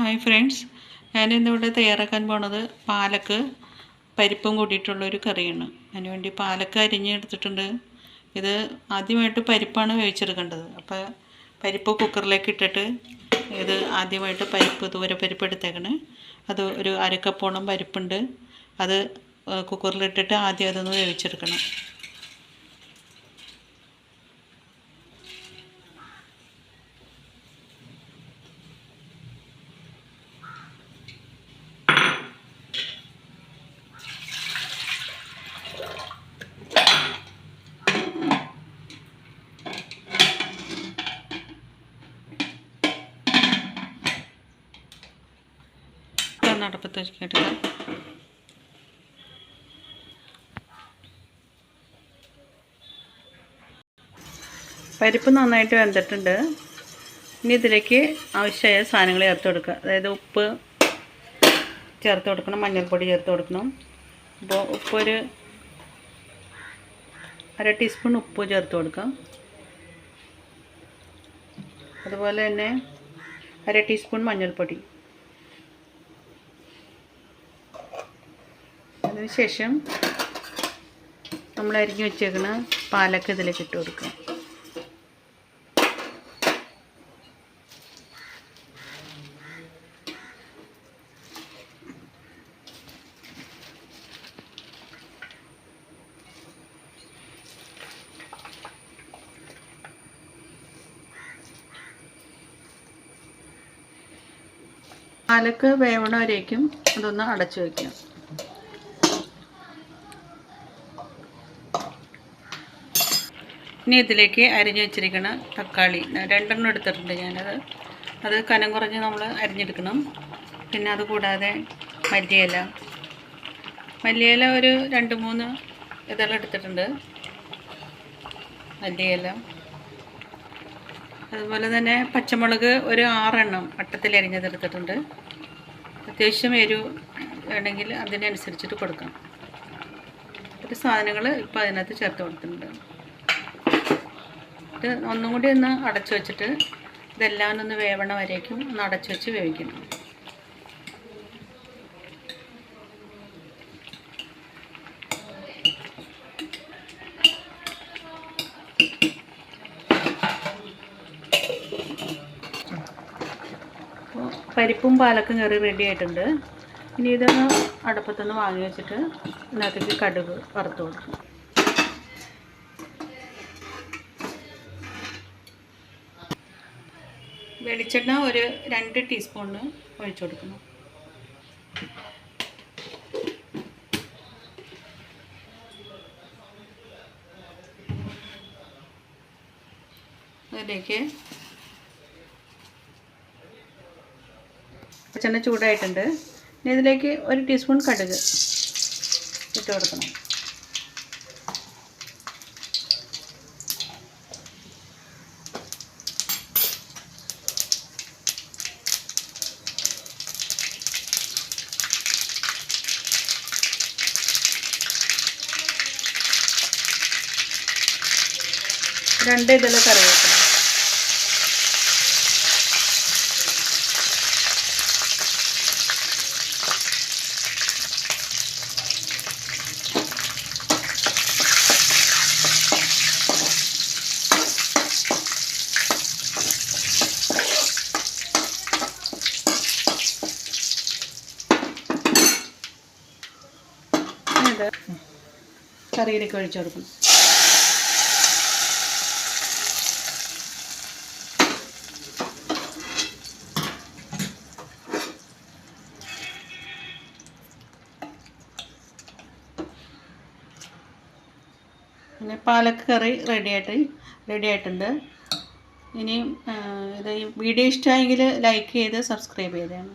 Hi friends. ഞാൻ ഞാനിന്നിവിടെ തയ്യാറാക്കാൻ പോണത് പാലക്ക് പരിപ്പും കൂടിയിട്ടുള്ളൊരു കറിയാണ്. അതിനുവേണ്ടി പാലക്ക് അരിഞ്ഞെടുത്തിട്ടുണ്ട് ഇത് ആദ്യമായിട്ട് പരിപ്പാണ് വേവിച്ചെടുക്കേണ്ടത്. അപ്പോൾ പരിപ്പ് കുക്കറിലേക്ക് ഇട്ടിട്ട് ഇത് ആദ്യമായിട്ട് പരിപ്പ് ദൂരെ പരിപ്പ് എടുത്തേക്കണേ. അത് ഒരു അരക്കപ്പോളം പരിപ്പുണ്ട്. അത് കുക്കറിലിട്ടിട്ട് ആദ്യം അതൊന്ന് വേവിച്ചെടുക്കണം. ഇതൊന്ന് അടുപ്പത്ത് വെച്ചിട്ട് പരിപ്പ് നന്നായിട്ട് വെന്തിട്ടുണ്ട്. ഇനി ഇതിലേക്ക് ആവശ്യമായ സാധനങ്ങൾ ചേർത്ത് കൊടുക്കുക. അതായത് ഉപ്പ് ചേർത്ത് കൊടുക്കണം മഞ്ഞൾപ്പൊടി ചേർത്ത് കൊടുക്കണം. അപ്പോൾ ഉപ്പൊരു അര ടീസ്പൂൺ ഉപ്പ് ചേർത്ത് കൊടുക്കാം. അതുപോലെ തന്നെ അര ടീസ്പൂൺ മഞ്ഞൾപ്പൊടി. അതിനുശേഷം നമ്മൾ അരിഞ്ഞു വെച്ചേക്കുന്ന പാലൊക്കെ ഇതിലേക്ക് ഇട്ട് കൊടുക്കുക പാലക്ക് വേവണ വരേക്കും അതൊന്ന് അടച്ചു വയ്ക്കാം ഇനി ഇതിലേക്ക് അരിഞ്ഞു വെച്ചിരിക്കുന്ന തക്കാളി. രണ്ടെണ്ണം എടുത്തിട്ടുണ്ട് ഞാനത്. അത് കനം കുറഞ്ഞ് നമ്മൾ അരിഞ്ഞെടുക്കണം. പിന്നെ അത് കൂടാതെ മല്ലിയില. മല്ലിയില ഒരു രണ്ട് മൂന്ന് ഇതെല്ലാം എടുത്തിട്ടുണ്ട്. മല്ലിയില. അതുപോലെ തന്നെ പച്ചമുളക് ഒരു ആറെണ്ണം വട്ടത്തിൽ അരിഞ്ഞതെടുത്തിട്ടുണ്ട് അത്യാവശ്യം എരിവ് വേണമെങ്കിൽ അതിനനുസരിച്ചിട്ട് കൊടുക്കാം ഒരു സാധനങ്ങൾ ഇപ്പോൾ അതിനകത്ത് ചേർത്ത് കൊടുത്തിട്ടുണ്ട്. ഇത് ഒന്നും കൂടി ഒന്ന് അടച്ചു വെച്ചിട്ട് ഇതെല്ലാം ഒന്ന് വേവണ വരേക്കും ഒന്ന് അടച്ചു വെച്ച് വേവിക്കണം. പരിപ്പും പാലക്കും കറി റെഡി ആയിട്ടുണ്ട്. ഇനി ഇതൊന്ന് അടുപ്പത്തുനിന്ന് വാങ്ങി വെച്ചിട്ട് ഇതിനകത്തേക്ക് കടുക് വറുത്ത് കൊടുക്കും. വെളിച്ചെണ്ണ ഒരു രണ്ട് ടീസ്പൂണിന് ഒഴിച്ചു കൊടുക്കണം അതിലേക്ക് വെളിച്ചെണ്ണ ചൂടായിട്ടുണ്ട്. ഇനി ഇതിലേക്ക് ഒരു ടീസ്പൂൺ കടുക് ഇട്ട് കൊടുക്കണം. രണ്ട് ഇതിൽ കറിവേപ്പില. കറിയിലേക്ക് ഒഴിച്ചു കൊടുക്കണം. പിന്നെ പാലക്ക് കറി റെഡി ആയിട്ട് റെഡി ആയിട്ടുണ്ട്. ഇനിയും ഇത് വീഡിയോ ഇഷ്ടമായെങ്കിൽ ലൈക്ക് ചെയ്ത് സബ്സ്ക്രൈബ് ചെയ്തതാണ്